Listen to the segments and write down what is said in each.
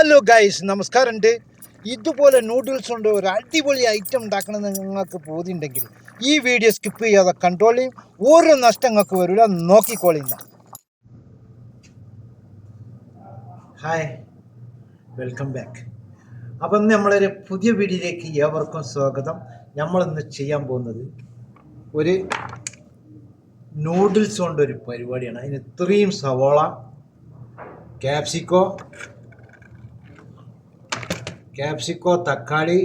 Hello guys നമസ്കാരമുണ്ട്. ഇതുപോലെ noodles കൊണ്ട് ഒരു അടിപൊളി ഐറ്റം ഉണ്ടാക്കണമെന്ന് നിങ്ങൾക്ക് ബോധ്യമുണ്ടെങ്കിൽ ഈ വീഡിയോ സ്കിപ്പ് ചെയ്യാതെ കൺട്രോളിയും ഒരു നഷ്ടം നിങ്ങൾക്ക് വരില്ല നോക്കിക്കോളിന്ന ഹായ് വെൽക്കം ബാക്ക് അപ്പം നമ്മളൊരു പുതിയ വീഡിയോയിലേക്ക് ഏവർക്കും സ്വാഗതം. നമ്മളിന്ന് ചെയ്യാൻ പോകുന്നത് ഒരു നൂഡിൽസ് കൊണ്ടൊരു പരിപാടിയാണ്. അതിന് ഇത്രയും സവോള ക്യാപ്സിക്കോ ക്യാപ്സിക്കോ തക്കാളി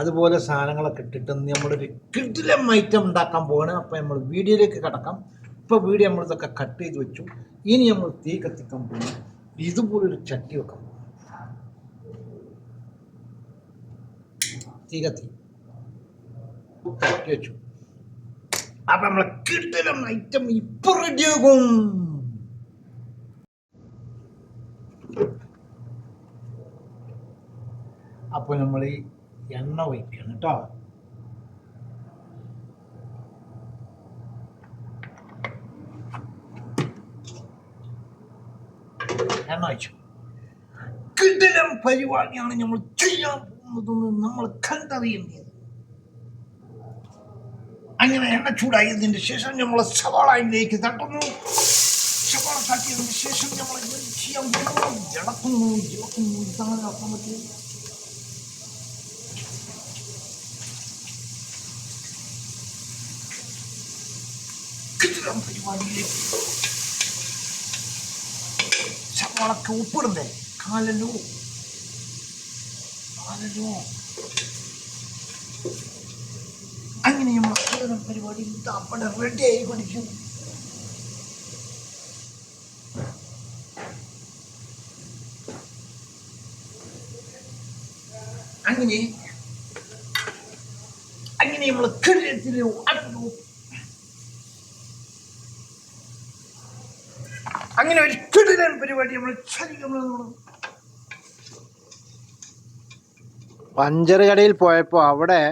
അതുപോലെ സാധനങ്ങളൊക്കെ ഇട്ടിട്ട് നമ്മളൊരു കിടിലം ഐറ്റം ഉണ്ടാക്കാൻ പോവാണ്. അപ്പോൾ നമ്മൾ വീഡിയോയിലേക്ക് കിടക്കാം. ഇപ്പോൾ വീഡിയോ നമ്മളിതൊക്കെ കട്ട് ചെയ്ത് വെച്ചു. ഇനി നമ്മൾ തീ കത്തിക്കാൻ പോകുന്നു ഇതുപോലൊരു ചട്ടി വെക്കാൻ പോകും തീ കത്തി. കത്തി വെച്ചു. അപ്പം നമ്മളെ കിടിലം ഐറ്റം ഇപ്പോൾ റെഡിയാകും അപ്പോൾ നമ്മൾ ഈ എണ്ണ ഒഴിക്കണം കേട്ടോ. എണ്ണ ഒഴിച്ചു. കിടിലം പരിപാടിയാണ് നമ്മൾ ചെയ്യാൻ പോകുന്നതെന്ന് നമ്മൾ കണ്ടറിയുന്നത്. അങ്ങനെ എണ്ണ ചൂടായതിന് ശേഷം നമ്മൾ സവാളയിലേക്ക് തട്ടുന്നു. സവാള തട്ടിയതിന് ശേഷം നമ്മൾ ചെയ്യാൻ പോകുന്നു? ഇളക്കുന്നു ഇളക്കുന്നു ഇതാണ് പറ്റിയത് കിടിലം പരിപാടിയിലേക്ക് സവാളക്ക് ഉപ്പിടണ്ടേ? കാലല്ലോ കാലല്ലോ അങ്ങനെ നമ്മൾ കിടിലം പരിപാടി അവിടെ റെഡി ആയി പഠിക്കും. അങ്ങനെ അങ്ങനെ നമ്മൾ കിടത്തിലോ അങ്ങനെ ഒരു കിടിലൻ പരിപാടി നമ്മൾ ശരിക്കും പഞ്ചർ കടയിൽ പോയപ്പോൾ അവിടെ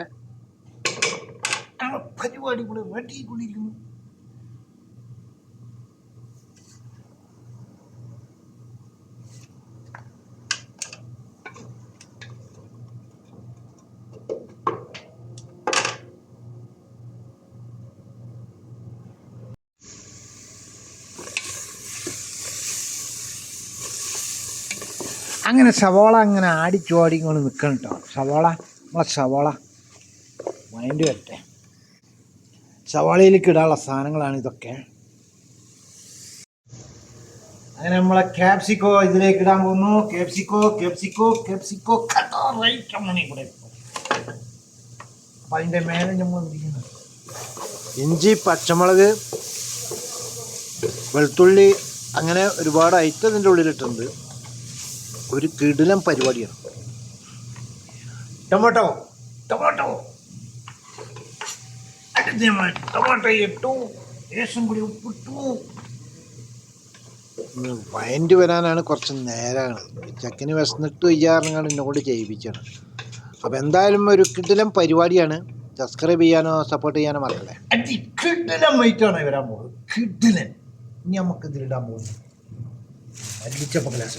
പരിപാടി കൂടെ വെട്ടിക്കൊണ്ടിരിക്കുന്നു അങ്ങനെ സവോള അങ്ങനെ ആടിച്ചോടിക്കൊണ്ട് നിൽക്കണം കേട്ടോ സവോള നമ്മളെ സവോള മൈൻഡ് വരട്ടെ. സവാളയിലേക്ക് ഇടാനുള്ള സാധനങ്ങളാണ് ഇതൊക്കെ. അങ്ങനെ നമ്മളെ ക്യാപ്സിക്കോ ഇതിലേക്ക് ഇടാൻ പോകുന്നു. ക്യാപ്സിക്കോ ക്യാപ്സിക്കോ ക്യാപ്സിക്കോ കട്ടോ റൈറ്റ് മണി കൂടെ അപ്പം അതിന്റെ മേലെ നമ്മൾ ഇഞ്ചി പച്ചമുളക് വെളുത്തുള്ളി അങ്ങനെ ഒരുപാട് ഐറ്റം ഇതിന്റെ ഉള്ളിലിട്ടുണ്ട്. ഒരു കിടിലം പരിപാടിയാണ്. Tomato tomato. അടുത്ത് നമ്മൾ ടൊമാറ്റോ ഇട്ടു. ലേശം കൂടി ഉപ്പിട്ടു. വയന്റ് വരാനാണ് കുറച്ച് നേരമാണ് ചക്കന് വിശന്നിട്ട് വയ്യാറുണ്ടാണ് എന്നെ കൊണ്ട് ചെയ്യിപ്പിച്ചാണ്. അപ്പം എന്തായാലും ഒരു കിടിലം പരിപാടിയാണ്. സബ്സ്ക്രൈബ് ചെയ്യാനോ സപ്പോർട്ട് ചെയ്യാനോ മറക്കല്ലേ. കിടിലം വൈറ്റാണ് വരാൻ പോകുന്നത് കിടിലൻ. ഇനി നമുക്ക് ഇതിലിടാൻ പോകുന്നത് വലിച്ചപ്പോൾ ഗ്ലാസ്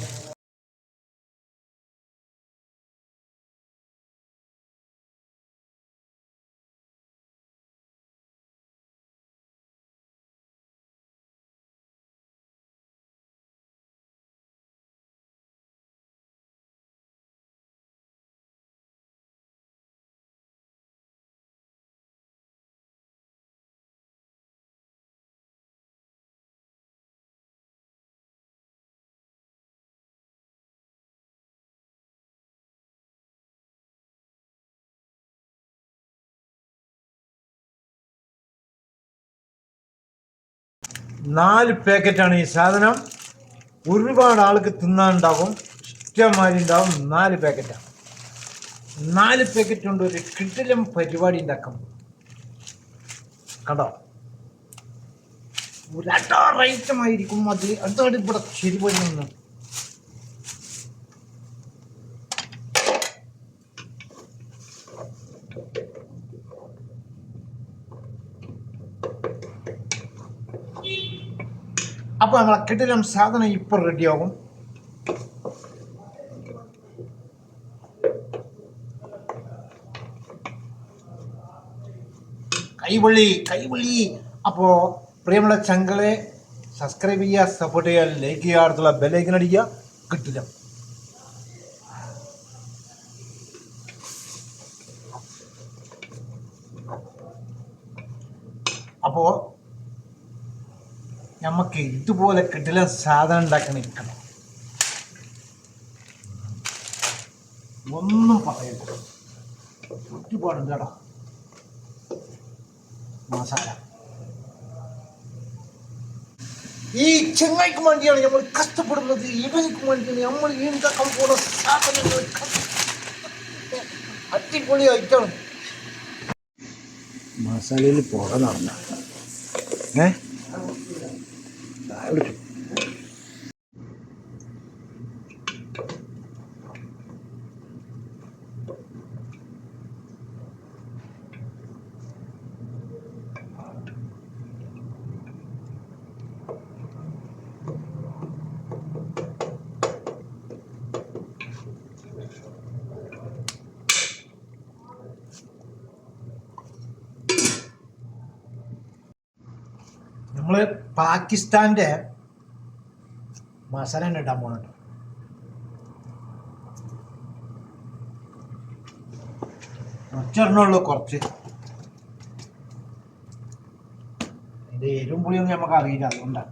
നാല് പാക്കറ്റാണ് ഈ സാധനം. ഒരുപാട് ആൾക്ക് തിന്നാനുണ്ടാകും ഇഷ്ടമാതിരി ഉണ്ടാവും. നാല് പാക്കറ്റാണ് നാല് പാക്കറ്റ് കൊണ്ട് ഒരു കിട്ടിലും പരിപാടി ഉണ്ടാക്കാം. കണ്ടോ? ഒരു റൈറ്റമായിരിക്കും അത്. അതാണ് ഇവിടെ ശരി നിന്ന്. അപ്പോൾ നമ്മളെ കെട്ടിടം സാധനം ഇപ്പോൾ റെഡിയാകും കൈവള്ളി കൈവള്ളി അപ്പോൾ പ്രിയമുള്ള ചങ്കളെ സബ്സ്ക്രൈബ് ചെയ്യുക സപ്പോർട്ട് ചെയ്യുക ലൈക്ക് ചെയ്യുക അടുത്തുള്ള ബെല്ലൈക്കൻ അടിക്കുക. കിട്ടില്ല അപ്പോൾ നമുക്ക് ഇതുപോലെ കിട്ടില്ല സാധനം ഉണ്ടാക്കാൻ ഒന്നും പറയരുത്. ഒരുപാടുണ്ട് കേട്ടോ മസാല. ഈ ചെങ്ങായിക്ക് വേണ്ടിയാണ് നമ്മൾ കഷ്ടപ്പെടുന്നത്. ഇവനിക്ക് വേണ്ടിയാണ് നമ്മൾ ഈണ്ടാക്കാൻ പോകുന്ന സാധനങ്ങൾ അടിപൊളി ഐറ്റം മസാലയിൽ പുറ നടന്ന ഏ? എടുത്തു നമ്മൾ പാകിസ്ഥാന്റെ മസാല തന്നെ ഇടാൻ പോകുന്നുണ്ട് ഒച്ചെണ്ണുള്ളൂ കുറച്ച്. ഇത് എരും പുളിയൊന്നും നമുക്ക് അറിയില്ല അതുകൊണ്ടാണ്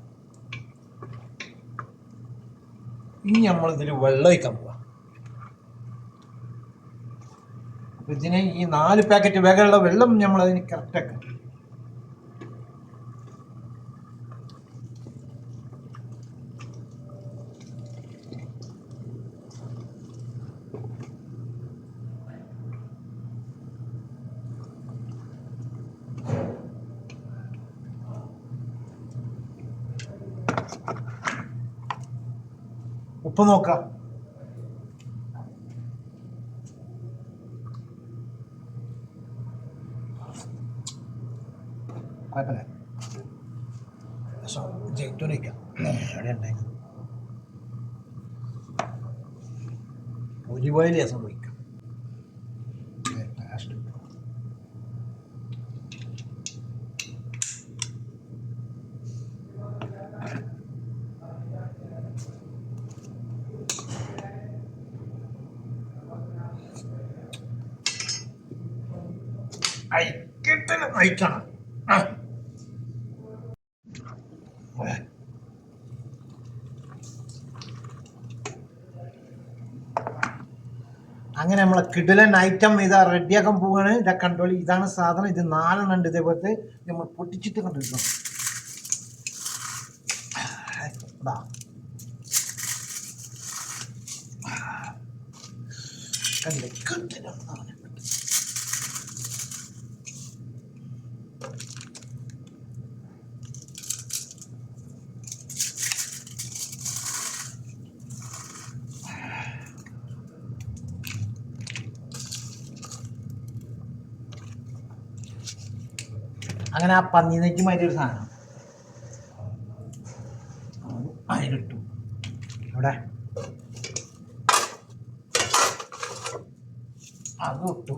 ഇനി നമ്മൾ ഇതിൽ വെള്ളം ഒഴിക്കാൻ പോവാം. ഇതിന് ഈ നാല് പാക്കറ്റ് വേഗമുള്ള വെള്ളം നമ്മൾ അതിന് കറക്റ്റാക്കാം ഉപ്പ് നോക്കാം. കുഴപ്പമില്ല. ജയിറ്റോൻ വയ്ക്കാം എവിടെ ഉണ്ടായിരുന്നു. ഒലിവ് ഓയിൽ രസം വയ്ക്കാം നയിക്കണം ആ. ഏ. അങ്ങനെ നമ്മളെ കിടിലൻ ഐറ്റം ഇതാ റെഡിയാക്കാൻ പോവുകയാണ് ഇതാ കണ്ടോളി ഇതാണ് സാധനം. ഇത് നാലെണ്ണം ഉണ്ട് ഇതേപോലത്തെ. നമ്മൾ പൊട്ടിച്ചിട്ട് കണ്ടിരിക്കണം ഇതാ. അങ്ങനെ ആ പന്നി നെയ്ക്കുമായിട്ട് ഒരു സാധനം. അതിലിട്ടു. ഇവിടെ അത് ഇട്ടു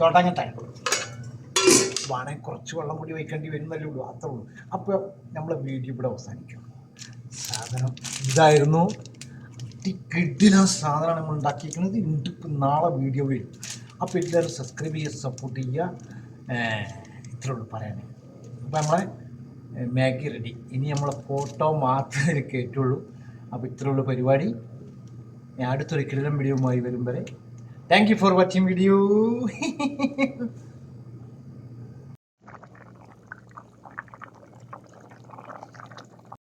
തുടങ്ങട്ടെ. വേണമെങ്കിൽ കുറച്ച് വെള്ളം കൂടി വയ്ക്കേണ്ടി വരുന്നല്ലേ ഉള്ളൂ അത്രേ ഉള്ളൂ. അപ്പോൾ നമ്മളെ വീഡിയോ ഇവിടെ അവസാനിക്കും. സാധനം ഇതായിരുന്നു. കിഡിന സാധനമാണ് നമ്മൾ ഉണ്ടാക്കിയിരിക്കുന്നത്. ഇന്നിപ്പോൾ നാളെ വീഡിയോ വരും. അപ്പോൾ എല്ലാവരും സബ്സ്ക്രൈബ് ചെയ്യുക സപ്പോർട്ട് ചെയ്യുക. ഇത്രേ ഉള്ളൂ പറയാൻ അപ്പോൾ നമ്മളെ മാഗി റെഡി ഇനി നമ്മളെ ഫോട്ടോ മാത്രമേ കേട്ടുള്ളൂ അപ്പോൾ ഇത്രേ ഉള്ളൂ പരിപാടി. ഞാൻ അടുത്തൊരു കിടലം വീഡിയോയുമായി വരും വരെ thank you for watching video